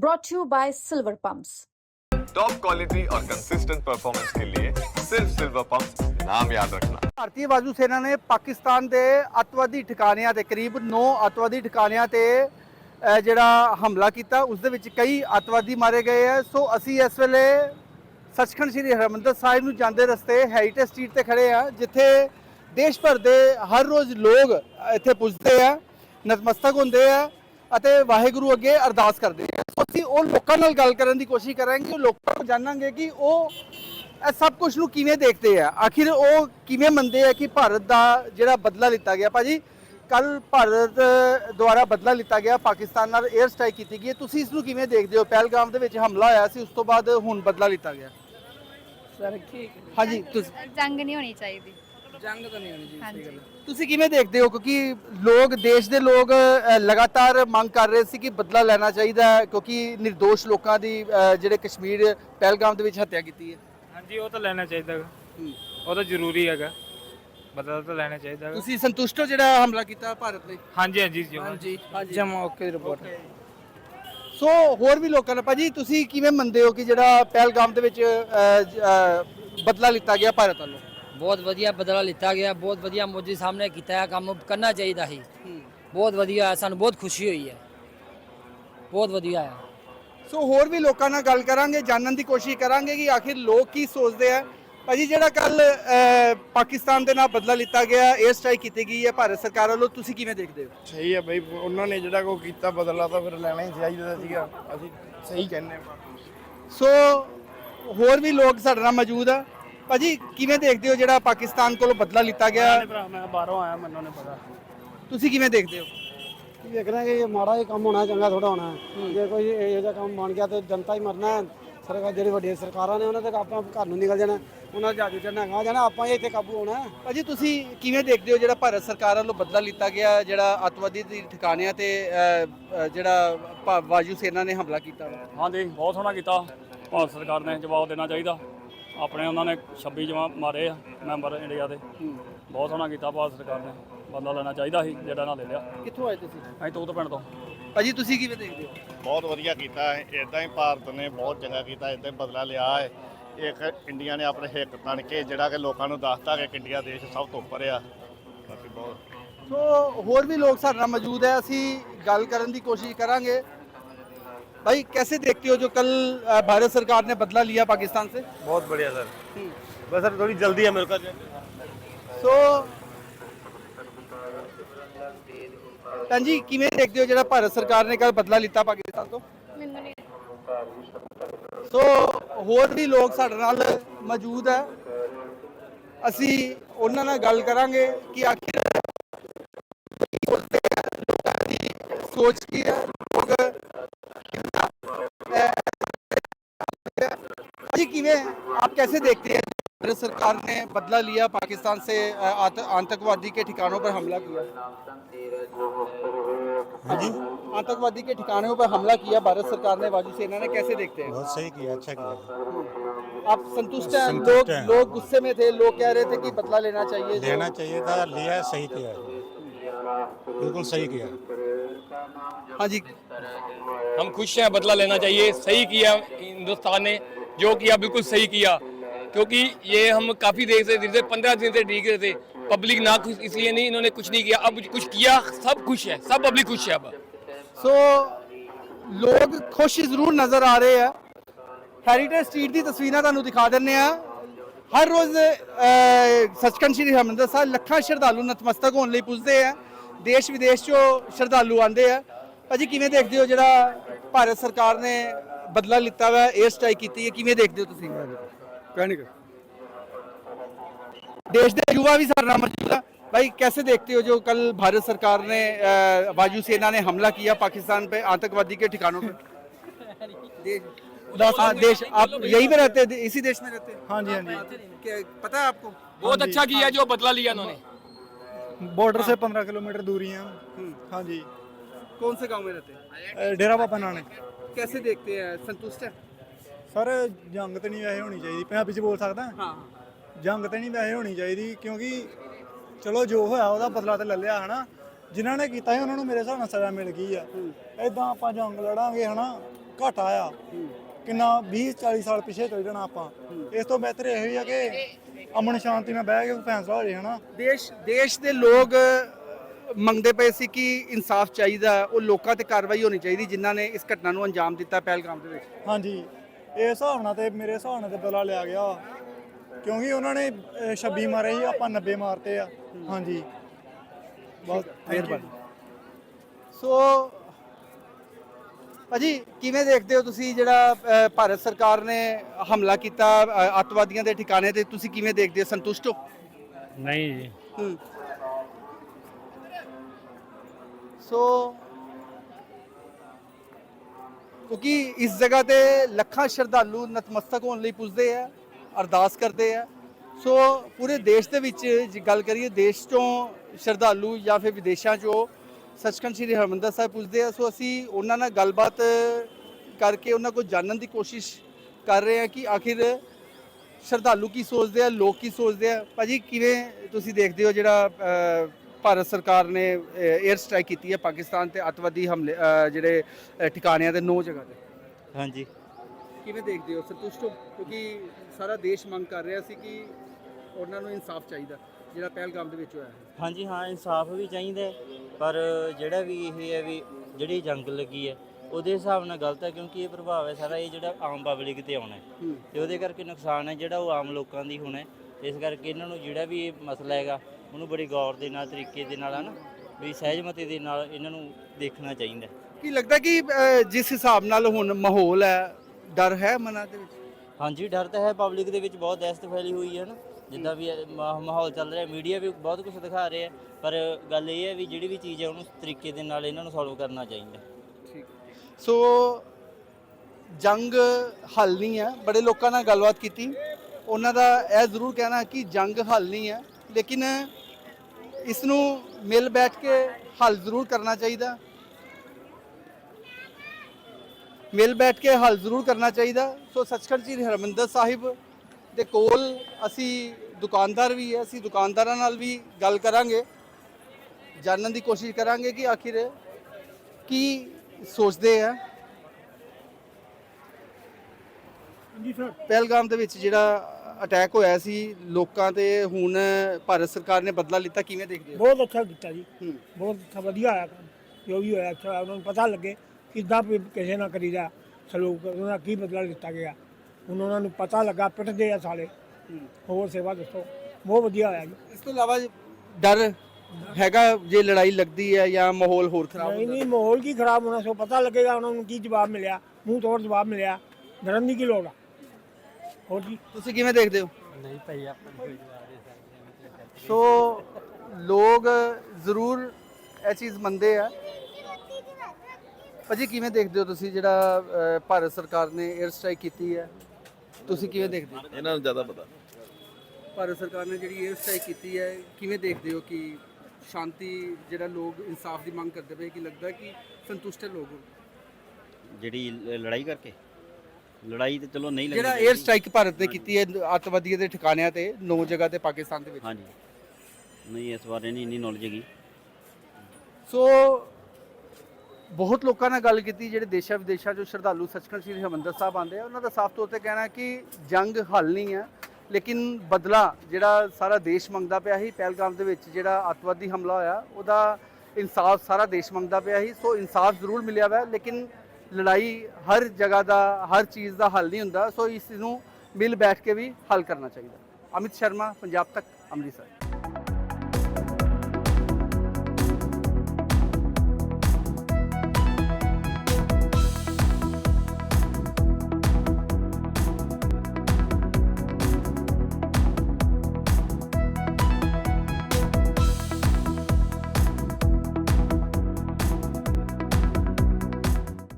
brought to you by Silver Pumps. Top quality और consistent performance के लिए सिर्फ सिल्वर पंप नाम याद रखना ਭਾਰਤੀ ਵਾਯੂ ਸੈਨਾ ਨੇ ਪਾਕਿਸਤਾਨ ਦੇ ਅੱਤਵਾਦੀ ਠਿਕਾਣਿਆਂ ਤੇ ਕਰੀਬ 9 ਅੱਤਵਾਦੀ ਠਿਕਾਣਿਆਂ ਤੇ ਅਹ, ਜਿਹੜਾ ਹਮਲਾ ਕੀਤਾ ਉਸ ਦੇ ਵਿੱਚ ਕਈ ਅੱਤਵਾਦੀ ਮਾਰੇ ਗਏ ਹੈ ਸੋ ਅਸੀਂ ਇਸ ਵੇਲੇ ਸੱਚਖੰਡ ਸ੍ਰੀ ਹਰਿਮੰਦਰ ਸਾਹਿਬ ਨੂੰ ਜਾਂਦੇ ਰਸਤੇ ਹੈਰੀਟੇਜ ਸਟਰੀਟ ਤੇ ਖੜੇ ਆ ਜਿੱਥੇ ਦੇਸ਼ ਭਰ ਦੇ ਹਰ ਰੋਜ਼ ਲੋਕ ਇੱਥੇ ਪੁੱਜਦੇ ਆ ਨਤਮਸਤਕ ਹੁੰਦੇ ਆ ਅਤੇ ਵਾਹਿਗੁਰੂ ਅੱਗੇ ਅਰਦਾਸ ਕਰਦੇ ਆ ਸੋ ਅਸੀਂ ਉਹ ਲੋਕਾਂ ਨਾਲ ਗੱਲ ਕਰਨ ਦੀ ਕੋਸ਼ਿਸ਼ ਕਰਾਂਗੇ ਉਹ ਲੋਕਾਂ ਨੂੰ ਜਾਣਾਂਗੇ ਕਿ ਉਹ ਇਹ ਸਭ ਕੁਝ ਨੂੰ ਕਿਵੇਂ ਦੇਖਦੇ ਆ। ਆਖਿਰ ਉਹ ਕਿਵੇਂ ਮੰਨਦੇ ਆ ਕਿ ਭਾਰਤ ਦਾ ਜਿਹੜਾ ਬਦਲਾ ਲਿੱਤਾ ਗਿਆ ਭਾਜੀ ਕੱਲ ਭਾਰਤ ਦੁਆਰਾ ਬਦਲਾ ਲਿੱਤਾ ਗਿਆ ਪਾਕਿਸਤਾਨ ਨਾਲ 에ਅਰ ਸਟ੍ਰਾਈਕ ਕੀਤੀ ਗਈ। ਤੁਸੀਂ ਇਸ ਨੂੰ ਕਿਵੇਂ ਦੇਖਦੇ ਹੋ? ਪਹਿਲਗਾਮ ਦੇ ਵਿੱਚ ਹਮਲਾ ਹੋਇਆ ਸੀ ਉਸ ਤੋਂ ਬਾਅਦ ਹੁਣ ਬਦਲਾ ਲਿੱਤਾ ਗਿਆ। ਸਰ ਠੀਕ ਹਾਂਜੀ ਤੁਸੀਂ ਜੰਗ ਨਹੀਂ ਹੋਣੀ ਚਾਹੀਦੀ। ਜੰਗ ਤਾਂ ਨਹੀਂ ਹੋਣੀ ਜੀ ਹਾਂਜੀ। ਤੁਸੀਂ ਕਿਵੇਂ ਦੇਖਦੇ ਹੋ? ਕਿਉਂਕਿ ਲੋਕ ਦੇਸ਼ ਦੇ ਲੋਕ ਅ, ਲਗਾਤਾਰ ਮੰਗ ਕਰ ਰਹੇ ਸੀ ਕਿ ਬਦਲਾ ਲੈਣਾ ਚਾਹੀਦਾ ਹੈ ਕਿਉਂਕਿ નિર્ਦੋਸ਼ ਲੋਕਾਂ ਦੀ ਅ, ਜਿਹੜੇ ਕਸ਼ਮੀਰ ਪਹਿਲਗਾਮ ਦੇ ਵਿੱਚ ਹੱਤਿਆ ਕੀਤੀ ਹੈ। ਹਾਂਜੀ ਉਹ ਤਾਂ ਲੈਣਾ ਚਾਹੀਦਾ ਹੈਗਾ ਉਹ ਤਾਂ ਜ਼ਰੂਰੀ ਹੈਗਾ। ਬਦਲਾ ਤਾਂ ਲੈਣਾ ਚਾਹੀਦਾ ਹੈਗਾ ਤੁਸੀਂ ਸੰਤੁਸ਼ਟ ਹੋ ਜਿਹੜਾ ਹਮਲਾ ਕੀਤਾ ਭਾਰਤ ਨੇ ਹਾਂਜੀ ਹਾਂਜੀ ਜੀ ਹਾਂਜੀ। ਜਮਾ ਓਕੇ ਦੀ ਰਿਪੋਰਟ। ਸੋ ਹੋਰ ਵੀ ਲੋਕਾਂ ਨੇ ਭਾਜੀ ਤੁਸੀਂ ਕਿਵੇਂ ਮੰਨਦੇ ਹੋ ਕਿ ਜਿਹੜਾ ਪਹਿਲਗਾਮ ਦੇ ਵਿੱਚ ਅ, ਜ- ਅ, ਬਦਲਾ ਲਿੱਤਾ ਗਿਆ ਭਾਰਤ ਵੱਲੋਂ? ਬਹੁਤ ਵਧੀਆ ਬਦਲਾ ਲਿੱਤਾ ਗਿਆ ਬਹੁਤ ਵਧੀਆ ਮੋਦੀ ਸਾਹਿਬ ਨੇ ਕੀਤਾ ਹੈ ਕੰਮ ਕਰਨਾ ਚਾਹੀਦਾ ਸੀ। ਬਹੁਤ ਵਧੀਆ ਹੈ ਸਾਨੂੰ ਬਹੁਤ ਖੁਸ਼ੀ ਹੋਈ ਹੈ। ਬਹੁਤ ਵਧੀਆ ਹੈ। ਸੋ ਹੋਰ ਵੀ ਲੋਕਾਂ ਨਾਲ ਗੱਲ ਕਰਾਂਗੇ ਜਾਣਨ ਦੀ ਕੋਸ਼ਿਸ਼ ਕਰਾਂਗੇ ਕਿ ਆਖਿਰ ਲੋਕ ਕੀ ਸੋਚਦੇ ਆ। ਭਾਜੀ ਜਿਹੜਾ ਕੱਲ ਪਾਕਿਸਤਾਨ ਦੇ ਨਾਲ ਬਦਲਾ ਲਿੱਤਾ ਗਿਆ 에ਅਰ ਸਟ੍ਰਾਈਕ ਕੀਤੀ ਗਈ ਹੈ ਭਾਰਤ ਸਰਕਾਰ ਵੱਲੋਂ ਤੁਸੀਂ ਕਿਵੇਂ ਦੇਖਦੇ ਹੋ? ਸਹੀ ਹੈ ਬਈ ਉਹਨਾਂ ਨੇ ਜਿਹੜਾ ਕੋ ਕੀਤਾ ਬਦਲਾ ਤਾਂ ਫਿਰ ਲੈਣਾ ਹੀ ਚਾਹੀਦਾ ਸੀਗਾ। ਅਸੀਂ ਸਹੀ ਕਹਿੰਨੇ ਆ ਸੋ ਹੋਰ ਵੀ ਲੋਕ ਸਾਡੇ ਨਾਲ ਮੌਜੂਦ ਆ। ਭਾਜੀ ਕਿਵੇਂ ਦੇਖਦੇ ਹੋ ਜਿਹੜਾ ਪਾਕਿਸਤਾਨ ਕੋਲੋਂ ਬਦਲਾ ਲਿੱਤਾ ਗਿਆ? ਭਰਾ ਮੈਂ ਬਾਹਰੋਂ ਆਇਆ ਮੈਨੂੰ ਨਹੀਂ ਪਤਾ। ਤੁਸੀਂ ਕਿਵੇਂ ਦੇਖਦੇ ਹੋ? ਦੇਖਣਾ ਕਿ ਇਹ ਮਾੜਾ ਹੀ ਕੰਮ ਹੋਣਾ ਚੰਗਾ ਥੋੜਾ ਹੋਣਾ ਜੇ ਕੋਈ ਇਹੋ ਜਿਹਾ ਕੰਮ ਬਣ ਗਿਆ ਤੇ ਜਨਤਾ ਹੀ ਮਰਨਾ ਹੈ। ਸਰਕਾਰ ਜਿਹੜੀ ਵੱਡੀਆਂ ਸਰਕਾਰਾਂ ਨੇ ਉਹਨਾਂ ਤੇ ਆਪਾਂ ਘਰ ਨੂੰ ਨਿਕਲ ਜਾਣਾ ਉਹਨਾਂ ਦਾ ਜਾਦੂ ਚੜਨਾ ਹੈਗਾ ਜਾਣਾ ਆਪਾਂ ਹੀ ਇੱਥੇ ਕਾਬੂ ਹੋਣਾ ਹੈ। ਭਾਜੀ ਤੁਸੀਂ ਕਿਵੇਂ ਦੇਖਦੇ ਹੋ ਜਿਹੜਾ ਭਾਰਤ ਸਰਕਾਰ ਵੱਲੋਂ ਬਦਲਾ ਲਿੱਤਾ ਗਿਆ ਜਿਹੜਾ ਅੱਤਵਾਦੀ ਦੀ ਠਿਕਾਣਿਆਂ ਤੇ ਅ, ਅ, ਜਿਹੜਾ ਭਾ- ਵਾਯੂ ਸੈਨਾ ਨੇ ਹਮਲਾ ਕੀਤਾ? ਵਾ? ਹਾਂਜੀ ਬਹੁਤ ਸੋਹਣਾ ਕੀਤਾ। ਭਾਰਤ ਸਰਕਾਰ ਨੇ ਜਵਾਬ ਦੇਣਾ ਚਾਹੀਦਾ। ਆਪਣੇ ਉਹਨਾਂ ਨੇ 26 ਜਵਾਨ ਮਾਰੇ ਆ ਮੈਂਬਰ ਇੰਡੀਆ ਦੇ। ਬਹੁਤ ਸੋਹਣਾ ਕੀਤਾ ਭਾਰਤ ਸਰਕਾਰ ਨੇ। ਬਦਲਾ ਲੈਣਾ ਚਾਹੀਦਾ ਸੀ ਜਿਹੜਾ ਨਾ ਲੈ ਲਿਆ। ਕਿੱਥੋਂ ਆਏ ਤੁਸੀਂ? ਅਸੀਂ ਤੋਂ ਤੋਂ ਪਿੰਡ ਤੋਂ। ਭਾਜੀ ਤੁਸੀਂ ਕਿਵੇਂ ਦੇਖਦੇ ਹੋ? ਬਹੁਤ ਵਧੀਆ ਕੀਤਾ ਹੈ। ਇਦਾਂ ਹੀ ਭਾਰਤ ਨੇ ਬਹੁਤ ਚੰਗਾ ਕੀਤਾ ਇਦਾਂ ਹੀ ਬਦਲਾ ਲਿਆ ਹੈ। ਇੱਕ ਇੰਡੀਆ ਨੇ ਆਪਣੇ ਹਿੱਕ ਤਣ ਕੇ ਜਿਹੜਾ ਕਿ ਲੋਕਾਂ ਨੂੰ ਦੱਸਤਾ ਕਿ ਇੰਡੀਆ ਦੇਸ਼ ਸਭ ਤੋਂ ਉੱਪਰ ਆ। ਬਾਕੀ ਬਹੁਤ ਸੋ ਹੋਰ ਵੀ ਲੋਕ ਸਾਡੇ ਨਾਲ ਮੌਜੂਦ ਹੈ। ਅਸੀਂ ਗੱਲ ਕਰਨ ਦੀ ਕੋਸ਼ਿਸ਼ ਕਰਾਂਗੇ। भाई कैसे देखते हो जो कल अ, भारत सरकार ने बदला लिया पाकिस्तान से ਬਹੁਤ बढ़िया सर बस सर थोड़ी जल्दी है मेरे को ਸੋ ਭੈਣ ਜੀ ਕਿਵੇਂ ਦੇਖਦੇ ਹੋ ਜਿਹੜਾ ਭਾਰਤ ਸਰਕਾਰ ਨੇ ਕੱਲ ਬਦਲਾ ਲਿੱਤਾ ਪਾਕਿਸਤਾਨ ਤੋਂ ਮੈਨੂੰ ਨਹੀਂ ਸੋ ਹੋਰ ਵੀ ਲੋਕ ਸਾਡੇ ਨਾਲ ਮੌਜੂਦ ਹੈ ਅਸੀਂ ਉਹਨਾਂ ਨਾਲ ਗੱਲ ਕਰਾਂਗੇ ਕਿ ਆਖਿਰ ਕੀ ਸੋਚਦੇ ਆ, ਲੋਕਾਂ ਦੀ ਸੋਚ ਕੀ ਹੈ ਲੋਕ किवे आप कैसे देखते हैं? भारत सरकार ने बदला लिया पाकिस्तान से आतंकवादी के ठिकानों पर हमला किया। हाँ आतंकवादी के ठिकानों पर हमला किया भारत सरकार ने। वायुसेना सेना ने कैसे देखते हैं? बहुत सही किया अच्छा किया। आप संतुष्ट हैं? लोग लोग गुस्से में थे लोग कह रहे थे कि बदला लेना चाहिए। लेना चाहिए था लिया सही किया। बिल्कुल सही किया। हाँ जी। हम खुश हैं बदला लेना चाहिए सही किया हिंदुस्तान ने जो किया बिल्कुल सही किया क्योंकि ये हम काफ़ी देर से देर से पंद्रह दिन से डीग रहे थे पब्लिक ना खुश इसलिए नहीं इन्होंने कुछ नहीं किया अब कुछ किया सब खुश है सब पब्लिक खुश है अब ਸੋ ਲੋਕ ਖੁਸ਼ ਜ਼ਰੂਰ ਨਜ਼ਰ ਆ ਰਹੇ ਆ ਹੈਰੀਟੇਜ ਸਟਰੀਟ ਦੀ ਤਸਵੀਰਾਂ ਤੁਹਾਨੂੰ ਦਿਖਾ ਦਿੰਨੇ ਆ ਹਰ ਰੋਜ਼ ਅਹ, ਸੱਚਖੰਡ ਸ੍ਰੀ ਹਰਿਮੰਦਰ ਸਾਹਿਬ ਲੱਖਾਂ ਸ਼ਰਧਾਲੂ ਨਤਮਸਤਕ ਹੋਣ ਲਈ ਪੁੱਜਦੇ ਆ ਦੇਸ਼ ਵਿਦੇਸ਼ ਚੋਂ ਸ਼ਰਧਾਲੂ ਆਉਂਦੇ ਆ ਭਾਜੀ ਕਿਵੇਂ ਦੇਖਦੇ ਹੋ ਜਿਹੜਾ ਭਾਰਤ ਸਰਕਾਰ ਨੇ ਬਦਲਾ ਲਿੱਤਾ ਵਾ 에ਅਰ ਸਟ੍ਰਾਈਕ ਕੀਤੀ ਹੈ ਕਿਵੇਂ ਦੇਖਦੇ ਹੋ ਤੁਸੀਂ ਕਹਿਣੀ ਦੇਸ਼ ਦੇ ਯੁਵਾ ਵੀ ਸਾਡਾ ਮੌਜੂਦ ਆ भाई कैसे देखते हो जो कल भारत सरकार ने वायु सेना ने हमला किया पाकिस्तान पे आतंकवादी के ठिकानों पे देश आ, देश आप यही पे रहते हैं इसी देश में रहते हैं हाँ जी हाँ जी पता है आपको बहुत अच्छा किया जो बदला लिया उन्होंने बॉर्डर से पंद्रह किलोमीटर दूरी है हाँ जी कौन से गांव में रहते हैं डेरा बाबा नानक कैसे देखते हैं संतुष्ट है ਸਰ ਜੰਗ ਤੇ ਨਹੀਂ ਵੈਸੇ ਹੋਣੀ ਚਾਹੀਦੀ ਪੰਜਾਬੀ ਚ ਬੋਲ ਸਕਦਾ हाँ ਜੰਗ ਤੇ ਨਹੀਂ ਵੈਸੇ ਹੋਣੀ ਚਾਹੀਦੀ ਕਿਉਂਕਿ ਚਲੋ ਜੋ ਹੋਇਆ ਉਹਦਾ ਬਦਲਾ ਤੇ ਲੈ ਲਿਆ ਹਨਾ ਜਿਨ੍ਹਾਂ ਨੇ ਕੀਤਾ ਸੀ ਉਹਨਾਂ ਨੂੰ ਮੇਰੇ ਹਿਸਾਬ ਨਾਲ ਸਜ਼ਾ ਮਿਲ ਗਈ ਆ ਐਦਾਂ ਆਪਾਂ ਜੰਗ ਲੜਾਂਗੇ ਹਨਾ ਘਾਟਾ ਆ ਕਿੰਨਾ 20 40 ਸਾਲ ਪਿੱਛੇ ਚਲ ਜਾਣਾ ਆਪਾਂ ਇਸ ਤੋਂ ਬਿਹਤਰ ਇਹ ਹੀ ਆ ਕਿ ਅਮਨ ਸ਼ਾਂਤੀ ਨਾਲ ਬਹਿ ਕੇ ਫੈਸਲਾ ਹੋ ਜੇ ਹਨਾ ਦੇਸ਼ ਦੇਸ਼ ਦੇ ਲੋਕ ਮੰਗਦੇ ਪਏ ਸੀ ਕਿ ਇਨਸਾਫ ਚਾਹੀਦਾ ਉਹ ਲੋਕਾਂ ਤੇ ਕਾਰਵਾਈ ਹੋਣੀ ਚਾਹੀਦੀ ਜਿਨ੍ਹਾਂ ਨੇ ਇਸ ਘਟਨਾ ਨੂੰ ਅੰਜਾਮ ਦਿੱਤਾ ਪਹਿਲਗਾਮ ਦੇ ਵਿੱਚ। ਹਾਂਜੀ ਇਸ ਹਿਸਾਬ ਨਾਲ ਤੇ ਮੇਰੇ ਹਿਸਾਬ ਨਾਲ ਤੇ ਬਦਲਾ ਲਿਆ ਗਿਆ। ਕਿਉਂਕਿ ਉਹਨਾਂ ਨੇ ਅਹ, 26 ਮਾਰੇ ਸੀ ਆਪਾਂ 90 ਮਾਰਤੇ ਆ। ਹਾਂਜੀ। ਬਸ ਮਿਹਰਬਾਨੀ। ਸੋ ਭਾਜੀ ਕਿਵੇਂ ਦੇਖਦੇ ਹੋ ਤੁਸੀਂ ਜਿਹੜਾ ਅ, ਭਾਰਤ ਸਰਕਾਰ ਨੇ ਹਮਲਾ ਕੀਤਾ ਅ, ਅੱਤਵਾਦੀਆਂ ਦੇ ਠਿਕਾਣੇ ਤੇ ਤੁਸੀਂ ਕਿਵੇਂ ਦੇਖਦੇ ਹੋ? ਸੰਤੁਸ਼ਟ ਹੋ? ਨਹੀਂ ਜੀ। ਹੂੰ। ਸੋ ਕਿਉਂਕਿ ਇਸ ਜਗ੍ਹਾ ਤੇ ਲੱਖਾਂ ਸ਼ਰਧਾਲੂ ਨਤਮਸਤਕ ਹੋਣ ਲਈ ਪੁੱਜਦੇ ਆ, ਅਰਦਾਸ ਕਰਦੇ ਆ। ਸੋ ਪੂਰੇ ਦੇਸ਼ ਦੇ ਵਿੱਚ ਜੇ ਗੱਲ ਕਰੀਏ, ਦੇਸ਼ ਤੋਂ ਸ਼ਰਧਾਲੂ ਜਾਂ ਫਿਰ ਵਿਦੇਸ਼ਾਂ ਚੋਂ ਸੱਚਖੰਡ ਸ੍ਰੀ ਹਰਿਮੰਦਰ ਸਾਹਿਬ ਪੁੱਜਦੇ ਆ। ਸੋ ਅਸੀਂ ਉਹਨਾਂ ਨਾਲ ਗੱਲਬਾਤ ਕਰਕੇ ਉਹਨਾਂ ਕੋਲ ਜਾਣਨ ਦੀ ਕੋਸ਼ਿਸ਼ ਕਰ ਰਹੇ ਆ ਕਿ ਆਖਿਰ ਸ਼ਰਧਾਲੂ ਕੀ ਸੋਚਦੇ ਆ, ਲੋਕ ਕੀ ਸੋਚਦੇ ਆ। ਭਾਜੀ, ਕਿਵੇਂ ਤੁਸੀਂ ਦੇਖਦੇ ਹੋ ਜਿਹੜਾ ਭਾਰਤ ਸਰਕਾਰ ਨੇ 에ਅਰ ਸਟ੍ਰਾਈਕ ਕੀਤੀ ਹੈ ਪਾਕਿਸਤਾਨ ਤੇ ਅੱਤਵਾਦੀ ਹਮਲੇ ਜਿਹੜੇ ਠਿਕਾਣਿਆਂ ਤੇ ਨੌ ਜਗ੍ਹਾ ਤੇ। ਹਾਂਜੀ। ਕਿਵੇਂ ਦੇਖਦੇ ਹੋ? ਸੰਤੁਸ਼ਟ ਹੋ? ਕਿਉਂਕਿ ਸਾਰਾ ਦੇਸ਼ ਮੰਗ ਕਰ ਰਿਹਾ ਸੀ ਕਿ ਉਹਨਾਂ ਨੂੰ ਇਨਸਾਫ ਚਾਹੀਦਾ ਜਿਹੜਾ ਪਹਿਲਗਾਮ ਦੇ ਵਿੱਚ ਹੋਇਆ ਹੈ। ਹਾਂਜੀ ਹਾਂ ਇਨਸਾਫ ਵੀ ਚਾਹੀਦਾ ਪਰ ਜਿਹੜਾ ਵੀ ਇਹ ਹੈ ਵੀ ਜਿਹੜੀ ਜੰਗ ਲੱਗੀ ਹੈ ਉਹਦੇ ਹਿਸਾਬ ਨਾਲ ਗਲਤ ਹੈ ਕਿਉਂਕਿ ਇਹ ਪ੍ਰਭਾਵ ਹੈ ਸਾਰਾ ਇਹ ਜਿਹੜਾ ਆਮ ਪਬਲਿਕ ਤੇ ਆਉਣਾ। ਤੇ ਉਹਦੇ ਕਰਕੇ ਨੁਕਸਾਨ ਹੈ ਜਿਹੜਾ ਉਹ ਆਮ ਲੋਕਾਂ ਦੀ ਹੋਣਾ ਇਸ ਕਰਕੇ ਇਹਨਾਂ ਨੂੰ ਜਿਹੜਾ ਵੀ ਇਹ ਮਸਲਾ ਹੈਗਾ ਉਹਨੂੰ ਬੜੀ ਗੌਰ ਦੇ ਨਾਲ ਤਰੀਕੇ ਦੇ ਨਾਲ ਹਨ ਵੀ ਸਹਿਜਮਤੀ ਦੇ ਨਾਲ ਇਹਨਾਂ ਨੂੰ ਦੇਖਣਾ ਚਾਹੀਦਾ। ਕੀ ਲੱਗਦਾ ਕਿ ਅ, ਜਿਸ ਹਿਸਾਬ ਨਾਲ ਹੁਣ ਮਾਹੌਲ ਹੈ ਡਰ ਹੈ ਮਨਾਂ ਦੇ ਵਿੱਚ ਹਾਂਜੀ ਡਰ ਤਾਂ ਹੈ ਪਬਲਿਕ ਦੇ ਵਿੱਚ ਬਹੁਤ ਦਹਿਸ਼ਤ ਫੈਲੀ ਹੋਈ ਹੈ ਨਾ ਜਿੱਦਾਂ ਵੀ ਇਹ ਮਾ- ਮਾਹੌਲ ਚੱਲ ਰਿਹਾ ਮੀਡੀਆ ਵੀ ਬਹੁਤ ਕੁਝ ਦਿਖਾ ਰਿਹਾ ਹੈ, ਪਰ ਗੱਲ ਇਹ ਹੈ ਵੀ ਜਿਹੜੀ ਵੀ ਚੀਜ਼ ਹੈ ਉਹਨੂੰ ਤਰੀਕੇ ਦੇ ਨਾਲ ਇਹਨਾਂ ਨੂੰ ਸੋਲਵ ਕਰਨਾ ਚਾਹੀਦਾ। ਸੋ ਜੰਗ ਹੱਲ ਨਹੀਂ ਹੈ ਬੜੇ ਲੋਕਾਂ ਨਾਲ ਗੱਲਬਾਤ ਕੀਤੀ ਉਹਨਾਂ ਦਾ ਇਹ ਜ਼ਰੂਰ ਕਹਿਣਾ ਕਿ ਜੰਗ ਹੱਲ ਨਹੀਂ ਹੈ ਲੇਕਿਨ ਇਸ ਨੂੰ ਮਿਲ ਬੈਠ ਕੇ ਹੱਲ ਜ਼ਰੂਰ ਕਰਨਾ ਚਾਹੀਦਾ। ਮਿਲ ਬੈਠ ਕੇ ਹੱਲ ਜ਼ਰੂਰ ਕਰਨਾ ਚਾਹੀਦਾ। ਸੋ ਸੱਚਖੰਡ ਸ੍ਰੀ ਹਰਿਮੰਦਰ ਸਾਹਿਬ ਦੇ ਕੋਲ ਅਸੀਂ ਦੁਕਾਨਦਾਰ ਵੀ ਹੈ ਅਸੀਂ ਦੁਕਾਨਦਾਰਾਂ ਨਾਲ ਵੀ ਗੱਲ ਕਰਾਂਗੇ। ਜਾਣਨ ਦੀ ਕੋਸ਼ਿਸ਼ ਕਰਾਂਗੇ ਕਿ ਆਖਿਰ ਕੀ ਸੋਚਦੇ ਆ। ਪਹਿਲਗਾਮ ਦੇ ਵਿੱਚ ਜਿਹੜਾ ਅਟੈਕ ਹੋਇਆ ਸੀ ਲੋਕਾਂ ਤੇ ਹੁਣ ਭਾਰਤ ਸਰਕਾਰ ਨੇ ਬਦਲਾ ਲਿੱਤਾ ਕਿਵੇਂ ਦੇਖਦੇ ਹੋ? ਬਹੁਤ ਅੱਛਾ ਕੀਤਾ ਜੀ। ਹੂੰ। ਬਹੁਤ ਅੱਛਾ ਵਧੀਆ ਹੋਇਆ ਕੰਮ ਜੋ ਵੀ ਹੋਇਆ ਅੱਛਾ ਉਹਨਾਂ ਨੂੰ ਪਤਾ ਲੱਗੇ ਕਿੱਦਾਂ ਵੀ ਕਿਸੇ ਨਾਲ ਕਰੀਦਾ ਸਲੂਕ ਉਹਨਾਂ ਦਾ ਕੀ ਬਦਲਾ ਲਿੱਤਾ ਗਿਆ। ਹੁਣ ਉਹਨਾਂ ਨੂੰ ਪਤਾ ਲੱਗਾ ਪਿੱਟਦੇ ਆ ਸਾਲੇ। ਹੋਰ ਸੇਵਾ ਦੱਸੋ ਬਹੁਤ ਵਧੀਆ ਹੋਇਆ ਜੀ। ਇਸ ਤੋਂ ਇਲਾਵਾ ਡਰ ਹੈਗਾ ਜੇ ਲੜਾਈ ਲੱਗਦੀ ਹੈ ਜਾਂ ਮਾਹੌਲ ਹੋਰ ਖਰਾਬ ਨਹੀਂ ਨਹੀਂ ਮਾਹੌਲ ਕੀ ਖਰਾਬ ਹੋਣਾ ਸੋ ਪਤਾ ਲੱਗੇਗਾ ਉਹਨਾਂ ਨੂੰ ਕੀ ਜਵਾਬ ਮਿਲਿਆ ਮੂੰਹ ਤੋੜ ਜਵਾਬ ਮਿਲਿਆ ਡਰਨ ਦੀ ਕੀ ਲੋੜ ਆ? ਹੋਰ ਜੀ? ਤੁਸੀਂ ਕਿਵੇਂ ਦੇਖਦੇ ਹੋ? ਨਹੀਂ ਭਾਈ ਆਪਾਂ ਸੋ ਲੋਕ ਜ਼ਰੂਰ ਇਹ ਚੀਜ਼ ਮੰਨਦੇ ਆ। ਭਾਜੀ ਕਿਵੇਂ ਦੇਖਦੇ ਹੋ ਤੁਸੀਂ ਜਿਹੜਾ ਭਾਰਤ ਸਰਕਾਰ ਨੇ 에ਅਰ ਸਟ੍ਰਾਈਕ ਕੀਤੀ ਹੈ? ਤੁਸੀਂ ਕਿਵੇਂ ਦੇਖਦੇ ਹੋ? ਇਹਨਾਂ ਨੂੰ ਜ਼ਿਆਦਾ ਪਤਾ। ਭਾਰਤ ਸਰਕਾਰ ਨੇ ਜਿਹੜੀ 에ਅਰ ਸਟ੍ਰਾਈਕ ਕੀਤੀ ਹੈ ਕਿਵੇਂ ਦੇਖਦੇ ਹੋ ਕਿ ਸ਼ਾਂਤੀ ਜਿਹੜਾ ਲੋਕ ਇਨਸਾਫ ਦੀ ਮੰਗ ਕਰਦੇ ਪਏ ਕਿ ਲੱਗਦਾ ਕਿ ਸੰਤੁਸ਼ਟ ਹੈ ਲੋਕ? ਜਿਹੜੀ ਲ- ਲੜਾਈ ਕਰਕੇ? ਲੜਾਈ ਤੇ ਚਲੋ ਨਹੀਂ ਜਿਹੜਾ 에ਅਰ ਸਟ੍ਰਾਈਕ ਭਾਰਤ ਨੇ ਕੀਤੀ ਹੈ ਅੱਤਵਾਦੀਆਂ ਦੇ ਠਿਕਾਣਿਆਂ ਤੇ ਨੌ ਜਗ੍ਹਾ ਤੇ ਪਾਕਿਸਤਾਨ ਦੇ ਵਿੱਚ। ਹਾਂਜੀ। ਨਹੀਂ ਇਸ ਬਾਰੇ ਨਹੀਂ ਇੰਨੀ ਨੌਲੇਜ ਹੈਗੀ। ਸੋ ਬਹੁਤ ਲੋਕਾਂ ਨਾਲ ਗੱਲ ਕੀਤੀ ਜਿਹੜੇ ਦੇਸ਼ਾਂ ਵਿਦੇਸ਼ਾਂ ਚੋਂ ਸ਼ਰਧਾਲੂ ਸੱਚਖੰਡ ਸ੍ਰੀ ਹਰਿਮੰਦਰ ਸਾਹਿਬ ਆਉਂਦੇ ਆ ਉਹਨਾਂ ਦਾ ਸਾਫ਼ ਤੌਰ ਤੇ ਕਹਿਣਾ ਕਿ ਜੰਗ ਹੱਲ ਨਹੀਂ ਹੈ ਲੇਕਿਨ ਬਦਲਾ ਜਿਹੜਾ ਸਾਰਾ ਦੇਸ਼ ਮੰਗਦਾ ਪਿਆ ਸੀ ਪਹਿਲਗਾਮ ਦੇ ਵਿੱਚ ਜਿਹੜਾ ਅੱਤਵਾਦੀ ਹਮਲਾ ਹੋਇਆ ਉਹਦਾ ਇਨਸਾਫ ਸਾਰਾ ਦੇਸ਼ ਮੰਗਦਾ ਪਿਆ ਸੀ ਸੋ ਇਨਸਾਫ ਜ਼ਰੂਰ ਮਿਲਿਆ ਵਾ ਲੇਕਿਨ ਲੜਾਈ ਹਰ ਜਗ੍ਹਾ ਦਾ, ਹਰ ਚੀਜ਼ ਦਾ ਹੱਲ ਨਹੀਂ ਹੁੰਦਾ। ਸੋ ਇਸ ਨੂੰ ਮਿਲ ਬੈਠ ਕੇ ਵੀ ਹੱਲ ਕਰਨਾ ਚਾਹੀਦਾ। ਅਮਿਤ ਸ਼ਰਮਾ, ਪੰਜਾਬ ਤੱਕ, ਅੰਮ੍ਰਿਤਸਰ।